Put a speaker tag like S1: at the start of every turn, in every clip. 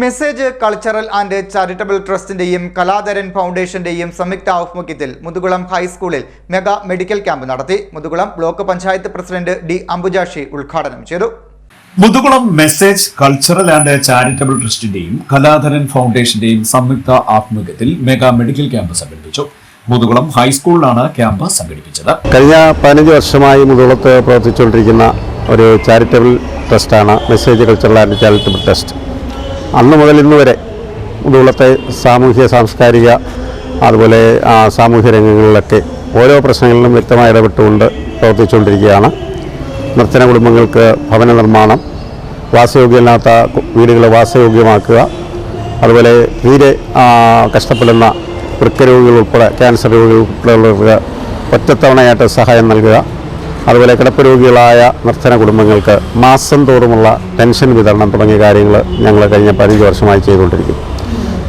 S1: Message cultural and charitable ട്രസ്റ്റിന്റെയും കലാധരൻ ഫൗണ്ടേഷന്റെയും സംയുക്ത ആഭിമുഖ്യത്തിൽ മുതുകുളം ഹൈസ്കൂളിൽ മെഗാ മെഡിക്കൽ ക്യാമ്പ് നടത്തി. Muthukulam block panchayat president D Ambujakshi ഉദ്ഘാടനം ചെയ്തു.
S2: Muthukulam message cultural and charitable ട്രസ്റ്റിന്റെയും Kaladharan ഫൗണ്ടേഷന്റെയും സംയുക്ത ആഭിമുഖ്യത്തിൽ മെഗാ മെഡിക്കൽ ക്യാമ്പ് സംഘടിപ്പിച്ചു. മുതുകുളം ഹൈസ്കൂളിലാണ് ക്യാമ്പ് സംഘടിപ്പിച്ചത്.
S3: കഴിഞ്ഞ പതിനഞ്ച് വർഷമായി മുതുകുളത്ത് പ്രവർത്തിച്ചുകൊണ്ടിരിക്കുന്ന ഒരു charitable ട്രസ്റ്റാണ് message cultural and charitable trust. അന്ന് മുതൽ ഇന്ന് വരെ ഇതുള്ളത്തെ സാമൂഹ്യ സാംസ്കാരിക അതുപോലെ സാമൂഹ്യ രംഗങ്ങളിലൊക്കെ ഓരോ പ്രശ്നങ്ങളിലും വ്യക്തമായി ഇടപെട്ടുകൊണ്ട് പ്രവർത്തിച്ചുകൊണ്ടിരിക്കുകയാണ്. നിർത്തന കുടുംബങ്ങൾക്ക് ഭവന നിർമ്മാണം വാസയോഗ്യമല്ലാത്ത വീടുകൾ വാസയോഗ്യമാക്കുക അതുപോലെ തീരെ കഷ്ടപ്പെടുന്ന കഷ്ടപ്പെടുന്ന വൃക്കരോഗികൾ ഉൾപ്പെടെ ക്യാൻസർ രോഗികൾ ഉൾപ്പെടെയുള്ളവർക്ക് ഒറ്റത്തവണയായിട്ട് സഹായം നൽകുക അതുപോലെ കിടപ്പ് രോഗികളായ നിർധന കുടുംബങ്ങൾക്ക് മാസം തോറുമുള്ള പെൻഷൻ വിതരണം തുടങ്ങിയ കാര്യങ്ങൾ ഞങ്ങൾ കഴിഞ്ഞ പതിനഞ്ച് വർഷമായി ചെയ്തുകൊണ്ടിരിക്കും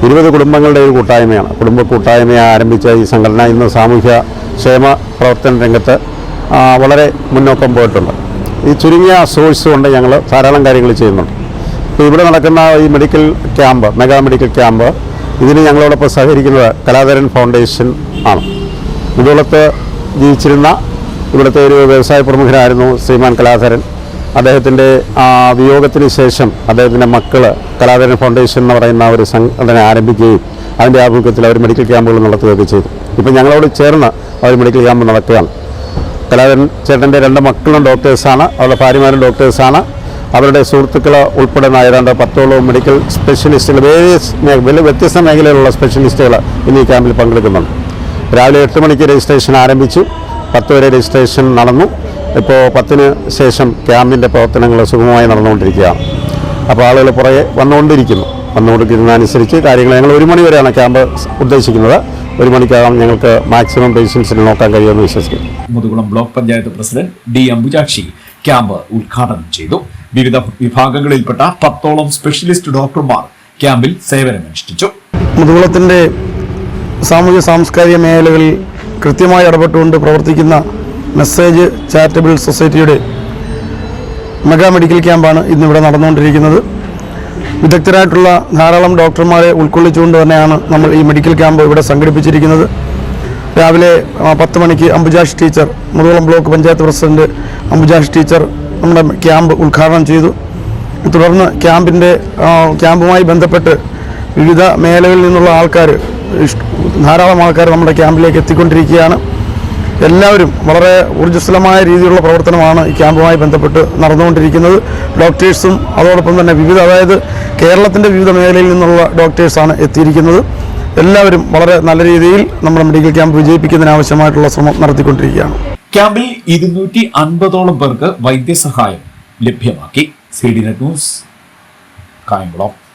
S3: ഇരുപത് കുടുംബങ്ങളുടെ ഒരു കൂട്ടായ്മയാണ്. കുടുംബ കൂട്ടായ്മ ആരംഭിച്ച ഈ സംഘടന ഇന്ന് സാമൂഹ്യ ക്ഷേമ പ്രവർത്തന രംഗത്ത് വളരെ മുന്നോക്കം പോയിട്ടുണ്ട്. ഈ ചുരുങ്ങിയ സോഴ്സ് കൊണ്ട് ഞങ്ങൾ ധാരാളം കാര്യങ്ങൾ ചെയ്യുന്നുണ്ട്. ഇപ്പോൾ ഇവിടെ നടക്കുന്ന ഈ medical camp mega medical camp ഇതിന് ഞങ്ങളോടൊപ്പം സഹകരിക്കുന്നത് കലാധരൻ ഫൗണ്ടേഷൻ ആണ്. മുതുകുളത്ത് ജീവിച്ചിരുന്ന ഇവിടുത്തെ ഒരു വ്യവസായ പ്രമുഖരായിരുന്നു ശ്രീമാൻ കലാധരൻ. അദ്ദേഹത്തിന്റെ വിയോഗത്തിന് ശേഷം അദ്ദേഹത്തിന്റെ മക്കൾ കലാധരൻ ഫൗണ്ടേഷൻ എന്ന് പറയുന്ന ഒരു സംഘടന ആരംഭിക്കുകയും അതിന്റെ ആഭിമുഖ്യത്തിൽ അവർ മെഡിക്കൽ ക്യാമ്പുകൾ നടത്തുകയൊക്കെ ചെയ്തു. ഇപ്പം ഞങ്ങളോട് ചേർന്ന് അവർ മെഡിക്കൽ ക്യാമ്പ് നടക്കുകയാണ്. കലാധരൻ ചേട്ടന്റെ രണ്ട് മക്കളും ഡോക്ടേഴ്സാണ് അവരുടെ ഭാര്യമാരും ഡോക്ടേഴ്സാണ്. അവരുടെ സുഹൃത്തുക്കൾ ഉൾപ്പെടുന്ന ഏതാണ്ട് പത്തോളം മെഡിക്കൽ സ്പെഷ്യലിസ്റ്റുകൾ വേരിയസ് വലിയ വ്യത്യസ്ത മേഖലയിലുള്ള സ്പെഷ്യലിസ്റ്റുകൾ ഇന്ന് ഈ ക്യാമ്പിൽ പങ്കെടുക്കുന്നുണ്ട്. രാവിലെ എട്ട് മണിക്ക് രജിസ്ട്രേഷൻ ആരംഭിച്ചു. പത്ത് വരെ രജിസ്ട്രേഷൻ നടന്നു. ഇപ്പോൾ പത്തിന് ശേഷം ക്യാമ്പിന്റെ പ്രവർത്തനങ്ങൾ സുഗമമായി നടന്നുകൊണ്ടിരിക്കുകയാണ് അപ്പോൾ ആളുകൾ പുറകെ വന്നുകൊണ്ടിരിക്കുന്നു. വന്നുകൊണ്ടിരിക്കുന്നതനുസരിച്ച് കാര്യങ്ങൾ ഞങ്ങൾ ഒരു മണി വരെയാണ് ക്യാമ്പ് ഉദ്ദേശിക്കുന്നത്. ഒരു മണിക്കകം ഞങ്ങൾക്ക് മാക്സിമം പേഷ്യൻസിനെ നോക്കാൻ കഴിയുമെന്ന് വിശ്വസിക്കുന്നു.
S2: Muthukulam block panchayat president D Ambujakshi camp ഉദ്ഘാടനം ചെയ്തു. വിവിധ വിഭാഗങ്ങളിൽപ്പെട്ട പത്തോളം സ്പെഷ്യലിസ്റ്റ് ഡോക്ടർമാർ ക്യാമ്പിൽ സേവനമനുഷ്ഠിച്ചു.
S4: മുതുകുളത്തിന്റെ സാമൂഹ്യ സാംസ്കാരിക മേഖലകളിൽ കൃത്യമായി ഇടപെട്ടുകൊണ്ട് പ്രവർത്തിക്കുന്ന മെസ്സേജ് ചാരിറ്റബിൾ സൊസൈറ്റിയുടെ മെഗാ മെഡിക്കൽ ക്യാമ്പാണ് ഇന്നിവിടെ നടന്നുകൊണ്ടിരിക്കുന്നത്. വിദഗ്ധരായിട്ടുള്ള ധാരാളം ഡോക്ടർമാരെ ഉൾക്കൊള്ളിച്ചുകൊണ്ട് തന്നെയാണ് നമ്മൾ ഈ മെഡിക്കൽ ക്യാമ്പ് ഇവിടെ സംഘടിപ്പിച്ചിരിക്കുന്നത്. രാവിലെ പത്ത് മണിക്ക് Ambujakshi teacher Muthukulam block panchayat president Ambujakshi teacher നമ്മുടെ ക്യാമ്പ് ഉദ്ഘാടനം ചെയ്തു. തുടർന്ന് ക്യാമ്പിന്റെ ക്യാമ്പുമായി ബന്ധപ്പെട്ട് വിവിധ മേഖലകളിൽ നിന്നുള്ള ആൾക്കാർ ധാരാളം ആൾക്കാർ നമ്മുടെ ക്യാമ്പിലേക്ക് എത്തിക്കൊണ്ടിരിക്കുകയാണ്. എല്ലാവരും വളരെ ഊർജസ്വലമായ രീതിയിലുള്ള പ്രവർത്തനമാണ് ഈ ക്യാമ്പുമായി ബന്ധപ്പെട്ട് നടന്നുകൊണ്ടിരിക്കുന്നത്. ഡോക്ടേഴ്സും അതോടൊപ്പം തന്നെ വിവിധ അതായത് കേരളത്തിന്റെ വിവിധ മേഖലയിൽ നിന്നുള്ള ഡോക്ടേഴ്സാണ് എത്തിയിരിക്കുന്നത്. എല്ലാവരും വളരെ നല്ല രീതിയിൽ നമ്മുടെ മെഡിക്കൽ ക്യാമ്പ് വിജയിപ്പിക്കുന്നതിന് വിജയിപ്പിക്കുന്നതിനാവശ്യമായിട്ടുള്ള ശ്രമം നടത്തിക്കൊണ്ടിരിക്കുകയാണ്.
S2: ക്യാമ്പിൽ ഇരുന്നൂറ്റി അൻപതോളം പേർക്ക് വൈദ്യസഹായം ലഭ്യമാക്കി. C D net news Kayamkulam.